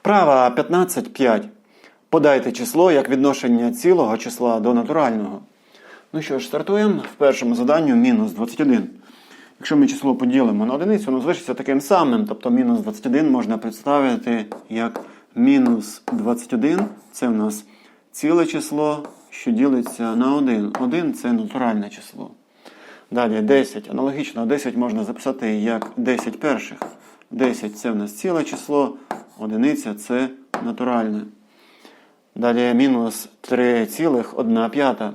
Вправа 15.5. Подайте число як відношення цілого числа до натурального. Ну що ж, стартуємо в першому заданню мінус 21. Якщо ми число поділимо на одиницю, воно залишиться таким самим. Тобто мінус 21 можна представити як мінус 21. Це в нас ціле число, що ділиться на 1. 1 це натуральне число. Далі 10. Аналогічно 10 можна записати як 10 перших. 10 це в нас ціле число, одиниця це натуральне. Далі мінус 3,1 п'ята.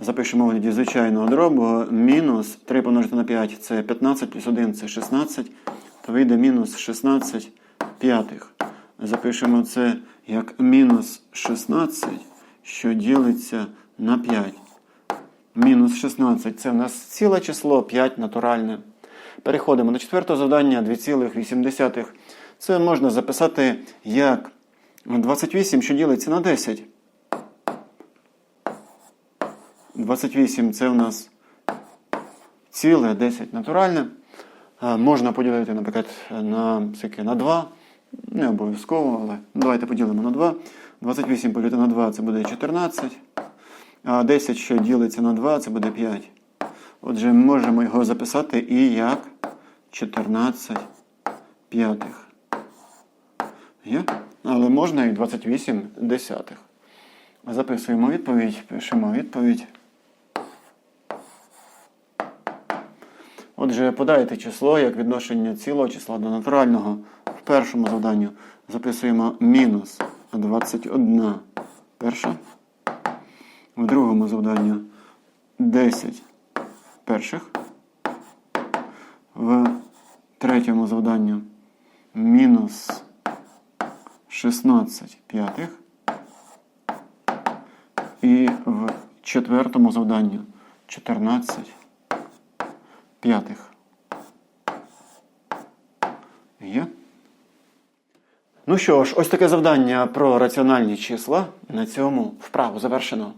Запишемо в вигляді звичайного дробу. Мінус 3 помножити на 5 це 15 плюс 1 це 16. То вийде мінус 16 п'ятих. Запишемо це як мінус 16, що ділиться на 5. Мінус 16 це в нас ціле число, 5 натуральне. Переходимо до четвертого завдання 2,8. Це можна записати як 28, що ділиться на 10. 28 це у нас ціле 10 натуральне. Можна поділити, наприклад, на, скільки, на 2. Не обов'язково, але давайте поділимо на 2. 28 поділити на 2 це буде 14. А 10, що ділиться на 2, це буде 5. Отже, можемо його записати і як 14 п'ятих. Є? Але можна і 28 десятих. Записуємо відповідь, пишемо відповідь. Отже, подайте число як відношення цілого числа до натурального. В першому завданню записуємо мінус 21 перша. В другому завданню 10 перших. В третьому завданню мінус 16 п'ятих. І в четвертому завданню 14 п'ятих. Є? Ну що ж, ось таке завдання про раціональні числа. На цьому вправу завершено.